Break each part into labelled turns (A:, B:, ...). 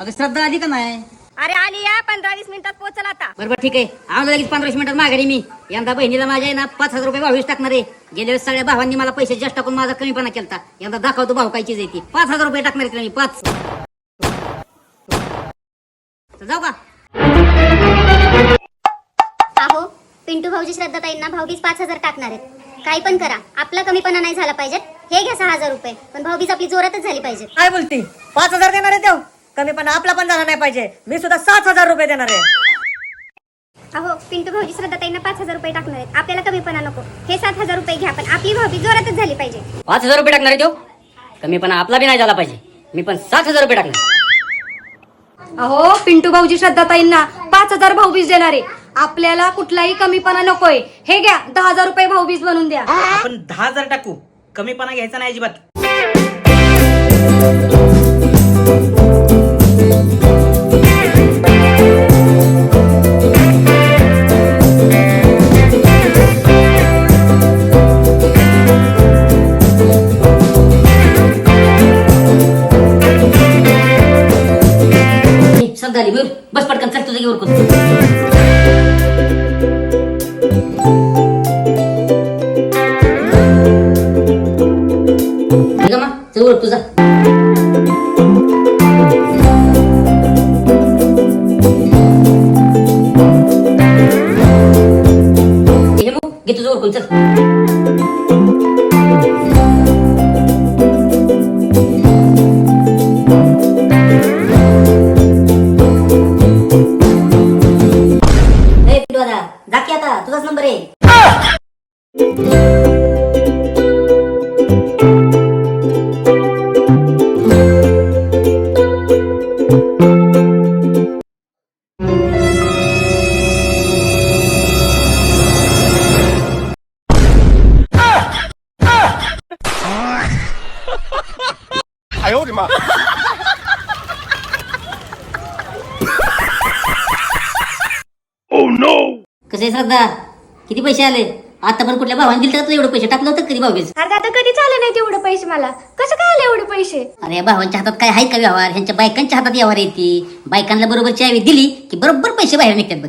A: श्रद्धा आली का नाही?
B: अरे आली या पंधरा वीस मिनिटात पोहोचल आता.
A: बरोबर ठीक आहे. आम्हाला लगेच पंधराशे मिनिटात माघारी मी. यंदा बहिणीला माझ्या आहे ना पाच हजार रुपये भावीस टाकणार आहे. गेल्या वेळेस सगळ्या भावांनी मला पैसे जास्त टाकून माझा कमीपणा केलता. यंदा दाखवतो भाऊ काय चीज आहे ती. पाच हजार रुपये टाकणार आहे मी पाच. तर जाऊ का?
C: अहो पिंटू भाऊजी श्रद्धाताईंना भाऊबीज पाच हजार टाकणार आहेत. काही पण करा. आपला कमीपणा नाही झाला पाहिजे. हे घ्या सहा हजार रुपये. पण भाऊबीज आपली जोरातच झाली पाहिजे.
D: काय बोलती? पाच हजार देणार आहे देव कमी पण आपला पण झाला नाही पाहिजे. मी सुद्धा सात हजार रुपये देणार आहे.
C: अहो पिंटू भाऊजी श्रद्धाताईंना पाच हजार रुपये टाकणार आहेत. आपल्याला कमीपणा नको. हे सात हजार रुपये घ्या पण आपली भाऊबीज जोरातच झाली पाहिजे.
A: पाच हजार रुपये टाकणार आहे तो? कमीपणा आपला बी नाही झाला पाहिजे. मी पण सात हजार रुपये टाकणार.
B: अहो पिंटू भाऊजी श्रद्धाताईंना पाच हजार भाऊबीज देणार आहे. आपल्याला कुठलाही कमीपणा नकोय. हे घ्या दहा हजार रुपये भाऊबीज बनवून द्या.
E: आपण दहा हजार टाकू. कमीपणा घ्यायचा नाही अजिबात.
A: ए, श्रद्धा मयूर बस पटकन चल तुझं घेऊन करतो ठीक आहे मग चल ओळख तुझा. मग घे तुझं ओळखून चल. जा की आता तुझाच नंबर आहे कसे श्रद्धा किती पैसे आले? आता पण कुठल्या भावाने दिलं तर एवढे पैसे? टाकलं होतं कधी भाऊबीज
B: अरे आता कधी झालं नाही तेवढे पैसे मला? कसं काय आले एवढे पैसे?
A: अरे भावांच्या हातात काय आहे का व्यवहार? ह्यांच्या बायकांच्या हातात व्यवहार येते बायकांना बरोबर चावी दिली की बरोबर पैसे बाहेर निघतात बघ.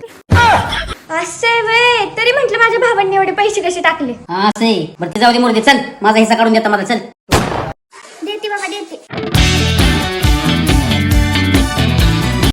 B: असे वे तरी म्हंटल माझ्या भावांनी एवढे पैसे कसे टाकले?
A: हा असं बरं ते जाऊ दे मोरदे चल. माझा हिस्सा काढून देता मला चल.